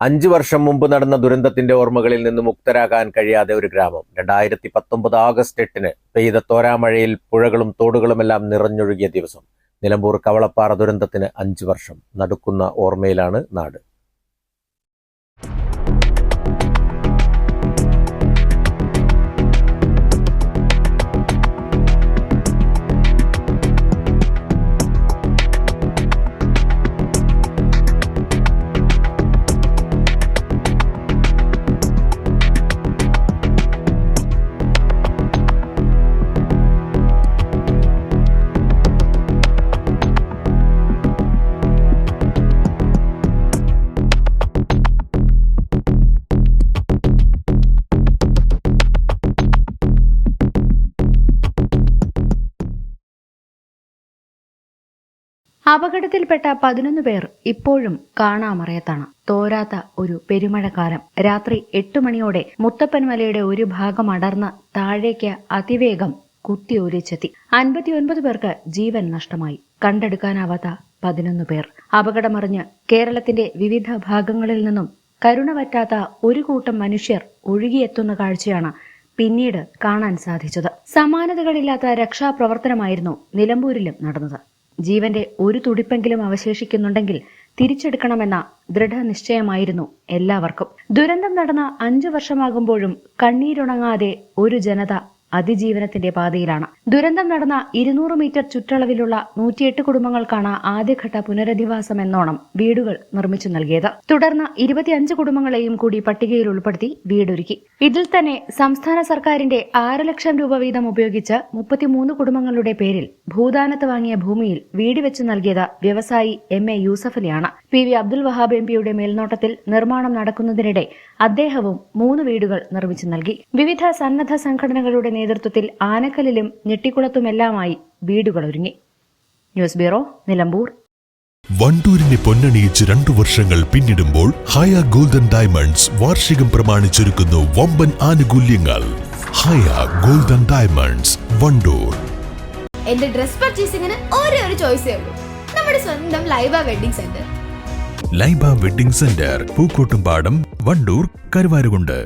അഞ്ചു വർഷം മുമ്പ് നടന്ന ദുരന്തത്തിന്റെ ഓർമ്മകളിൽ നിന്ന് മുക്തരാകാൻ കഴിയാതെ ഒരു ഗ്രാമം. രണ്ടായിരത്തി പത്തൊമ്പത് ആഗസ്റ്റ് എട്ടിന് പെയ്ത തോരാമഴയിൽ പുഴകളും തോടുകളുമെല്ലാം നിറഞ്ഞൊഴുകിയ ദിവസം. നിലമ്പൂർ കവളപ്പാറ ദുരന്തത്തിന് അഞ്ചു വർഷം. നടുക്കുന്ന ഓർമ്മയിലാണ് നാട്. അപകടത്തിൽപ്പെട്ട പതിനൊന്ന് പേർ ഇപ്പോഴും കാണാമറയത്താണ്. തോരാത്ത ഒരു പെരുമഴക്കാലം. രാത്രി എട്ട് മണിയോടെ മുത്തപ്പൻമലയുടെ ഒരു ഭാഗം അടർന്ന് താഴേക്ക് അതിവേഗം കുത്തിയൊലിച്ചെത്തി. അൻപത്തിയൊൻപത് പേർക്ക് ജീവൻ നഷ്ടമായി. കണ്ടെടുക്കാനാവാത്ത പതിനൊന്ന് പേർ. അപകടമറിഞ്ഞ് കേരളത്തിന്റെ വിവിധ ഭാഗങ്ങളിൽ നിന്നും കരുണ പറ്റാത്ത ഒരു കൂട്ടം മനുഷ്യർ ഒഴുകിയെത്തുന്ന കാഴ്ചയാണ് പിന്നീട് കാണാൻ സാധിച്ചത്. സമാനതകളില്ലാത്ത രക്ഷാപ്രവർത്തനമായിരുന്നു നിലമ്പൂരിലും നടന്നത്. ജീവന്റെ ഒരു തുടിപ്പെങ്കിലും അവശേഷിക്കുന്നുണ്ടെങ്കിൽ തിരിച്ചെടുക്കണമെന്ന ദൃഢനിശ്ചയമായിരുന്നു എല്ലാവർക്കും. ദുരന്തം നടന്ന അഞ്ചു വർഷമാകുമ്പോഴും കണ്ണീരുണങ്ങാതെ ഒരു ജനത അതിജീവനത്തിന്റെ പാതയിലാണ്. ദുരന്തം നടന്ന ഇരുന്നൂറ് മീറ്റർ ചുറ്റളവിലുള്ള നൂറ്റിയെട്ട് കുടുംബങ്ങൾക്കാണ് ആദ്യഘട്ട പുനരധിവാസം എന്നോണം വീടുകൾ നിർമ്മിച്ചു നൽകിയത്. തുടർന്ന് ഇരുപത്തിയഞ്ച് കുടുംബങ്ങളെയും കൂടി പട്ടികയിൽ ഉൾപ്പെടുത്തി വീടൊരുക്കി. ഇതിൽ തന്നെ സംസ്ഥാന സർക്കാരിന്റെ ആറ് ലക്ഷം രൂപ വീതം ഉപയോഗിച്ച് മുപ്പത്തിമൂന്ന് കുടുംബങ്ങളുടെ പേരിൽ ഭൂദാനത്ത് വാങ്ങിയ ഭൂമിയിൽ വീട് വെച്ചു നൽകിയത് വ്യവസായി M. A. യൂസഫലിയാണ് P. V. Abdul Wahab M. പിയുടെ മേൽനോട്ടത്തിൽ നിർമ്മാണം നടക്കുന്നതിനിടെ അദ്ദേഹവും മൂന്ന് വീടുകൾ നിർമ്മിച്ചു നൽകി. വിവിധ സന്നദ്ധ സംഘടനകളുടെ നേതൃത്വത്തിൽ ആനക്കല്ലിലും ഞെട്ടിക്കുളത്തുമെല്ലാമായി വീടുകൾ ഒരുങ്ങി ന്യൂസ് ബ്യൂറോ നിലമ്പൂർ. വണ്ടൂരിനെ പൊന്നണിയിച്ച് രണ്ടു വർഷങ്ങൾ പിന്നിടുമ്പോൾ ഹയ ഗോൾഡൻ ഡയമണ്ട്സ് വാർഷികം പ്രമാണിച്ചൊരുക്കുന്നു വമ്പൻ ആനുകൂല്യങ്ങൾ. Haya golden diamonds Wandoor. എന്റെ ഡ്രസ് പർച്ചേസിംഗിന് ഒരേ ഒരു ചോയ്സേ ഉള്ളൂ. നമ്മുടെ സ്വന്തം Laiba wedding centre. Laiba wedding centre Pookkottumpadam Wandoor Karuvarakundu.